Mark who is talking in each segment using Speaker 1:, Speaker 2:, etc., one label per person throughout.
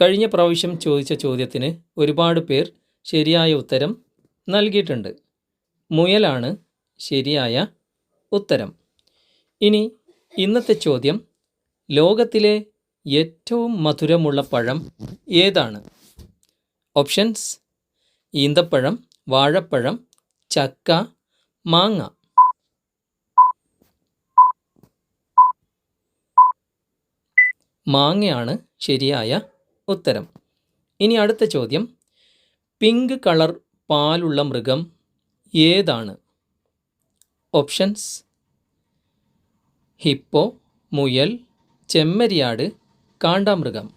Speaker 1: കഴിഞ്ഞ പ്രാവശ്യം ചോദിച്ച ചോദ്യത്തിന് ഒരുപാട് പേർ ശരിയായ ഉത്തരം നൽകിയിട്ടുണ്ട്. മുയലാണ് ശരിയായ ഉത്തരം. ഇനി ഇന്നത്തെ ചോദ്യം ലോകത്തിലെ ഏറ്റവും മധുരമുള്ള പഴം ഏതാണ്? ഓപ്ഷൻസ് ഈന്തപ്പഴം വാഴപ്പഴം ചക്ക മാങ്ങ. മാങ്ങയാണ് ശരിയായ ഉത്തരം. ഇനി അടുത്ത ചോദ്യം. പിങ്ക് കളർ പാലുള്ള മൃഗം ഏതാണ്? ഓപ്ഷൻസ്. ഹിപ്പോ മുയൽ ചെമ്മരിയാട് കാണ്ടാമൃഗം.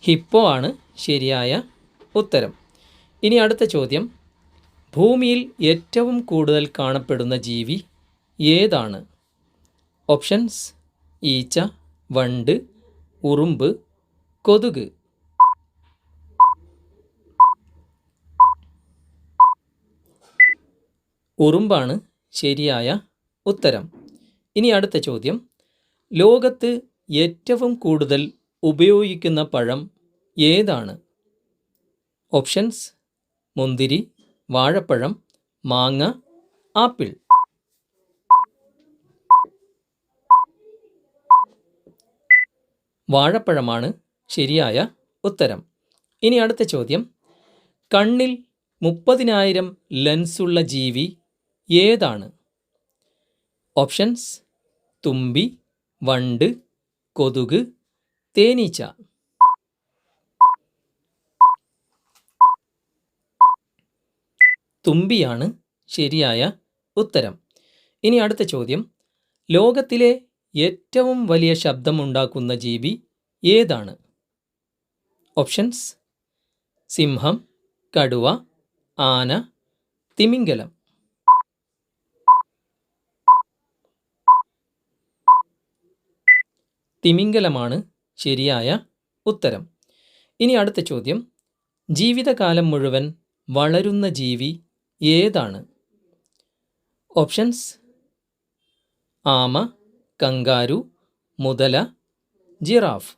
Speaker 1: ഹിപ്പോ ആണ് ശരിയായ ഉത്തരം. ഇനി അടുത്ത ചോദ്യം. ഭൂമിയിൽ ഏറ്റവും കൂടുതൽ കാണപ്പെടുന്ന ജീവി ഏതാണ്? ഓപ്ഷൻസ് ഈച്ച വണ്ട് ഉറുമ്പ് കൊതുക്. ഉറുമ്പാണ് ശരിയായ ഉത്തരം. ഇനി അടുത്ത ചോദ്യം. ലോകത്ത് ഏറ്റവും കൂടുതൽ ഉപയോഗിക്കുന്ന പഴം ഏതാണ്? ഓപ്ഷൻസ് മുന്തിരി വാഴപ്പഴം മാങ്ങ ആപ്പിൾ. വാഴപ്പഴമാണ് ശരിയായ ഉത്തരം. ഇനി അടുത്ത ചോദ്യം. കണ്ണിൽ മുപ്പതിനായിരം ലെൻസുള്ള ജീവി ഏതാണ്? ഓപ്ഷൻസ്. തുമ്പി വണ്ട് കൊതുക് തേനീച്ച. തുമ്പിയാണ് ശരിയായ ഉത്തരം. ഇനി അടുത്ത ചോദ്യം. ലോകത്തിലെ ഏറ്റവും വലിയ ശബ്ദമുണ്ടാക്കുന്ന ജീവി ഏതാണ്? ഓപ്ഷൻസ് സിംഹം കടുവ ആന തിമിംഗലം. തിമിംഗലമാണ് ശരിയായ ഉത്തരം. ഇനി അടുത്ത ചോദ്യം. ജീവിതകാലം മുഴുവൻ വളരുന്ന ജീവി ഏതാണ്? ഓപ്ഷൻസ് ആമ കങ്കാരു മുതല ജിറാഫ്.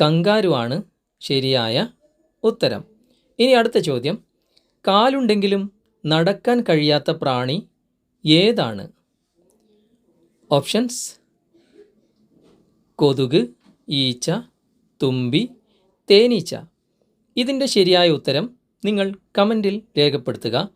Speaker 1: കങ്കാരു ആണ് ശരിയായ ഉത്തരം. ഇനി അടുത്ത ചോദ്യം. കാലുണ്ടെങ്കിലും നടക്കാൻ കഴിയാത്ത പ്രാണി ഏതാണ്? ഓപ്ഷൻസ്. കൊതുക് ഈച്ച തുമ്പി തേനീച്ച. ഇതിന്റെ ശരിയായ ഉത്തരം നിങ്ങൾ കമന്റിൽ രേഖപ്പെടുത്തുക.